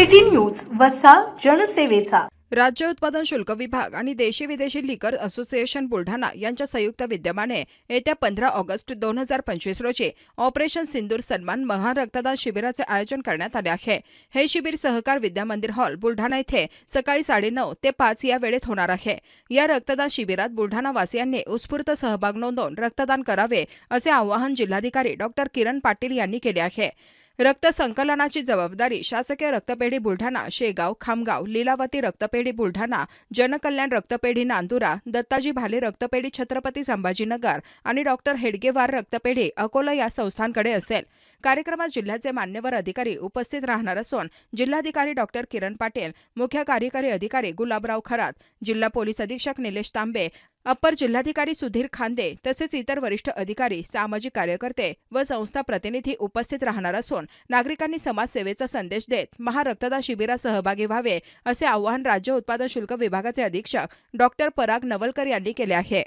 City news वसा जनसेवेचा. राज्य उत्पादन शुल्क विभाग आणि देशी विदेशी लिकर असोसिएशन बुलढाणा यांच्या संयुक्त विद्यमाने येत्या पंधरा ऑगस्ट दोन हजार पंचवीस रोजी ऑपरेशन सिंदूर सन्मान महारक्तदान शिबिराचे आयोजन करण्यात आले आहे. हे शिबिर सहकार विद्यामंदिर हॉल बुलढाणा येथे सकाळी साडेनऊ ते पाच या वेळेत होणार आहे. या रक्तदान शिबिरात बुलढाणावासियांनी उत्स्फूर्त सहभाग नोंदवून रक्तदान करावे असे आवाहन जिल्हाधिकारी डॉक्टर किरण पाटील यांनी केले आहे. रक्त संकलनाची जबाबदारी शासकीय रक्तपेढी बुलढाणा शेगाव खामगाव लीलावती रक्तपेढी बुलढाणा जनकल्याण रक्तपेढी नांदुरा दत्ताजी भाले रक्तपेढी छत्रपती संभाजीनगर आणि डॉक्टर हेडगेवार रक्तपेढी अकोला या संस्थांकडे असेल. कार्यक्रमात जिल्ह्याचे मान्यवर अधिकारी उपस्थित राहणार असून जिल्हाधिकारी डॉक्टर किरण पाटील मुख्य कार्यकारी अधिकारी गुलाबराव खरात जिल्हा पोलीस अधीक्षक निलेश तांबे अप्पर जिल्हाधिकारी सुधीर खांदे तसेच इतर वरिष्ठ अधिकारी सामाजिक कार्यकर्ते व संस्था प्रतिनिधी उपस्थित राहणार असून नागरिकांनी समाजसेवेचा संदेश देत महारक्तदान शिबिरात सहभागी व्हावे असे आवाहन राज्य उत्पादन शुल्क विभागाचे अधीक्षक डॉक्टर पराग नवलकर यांनी केले आहे.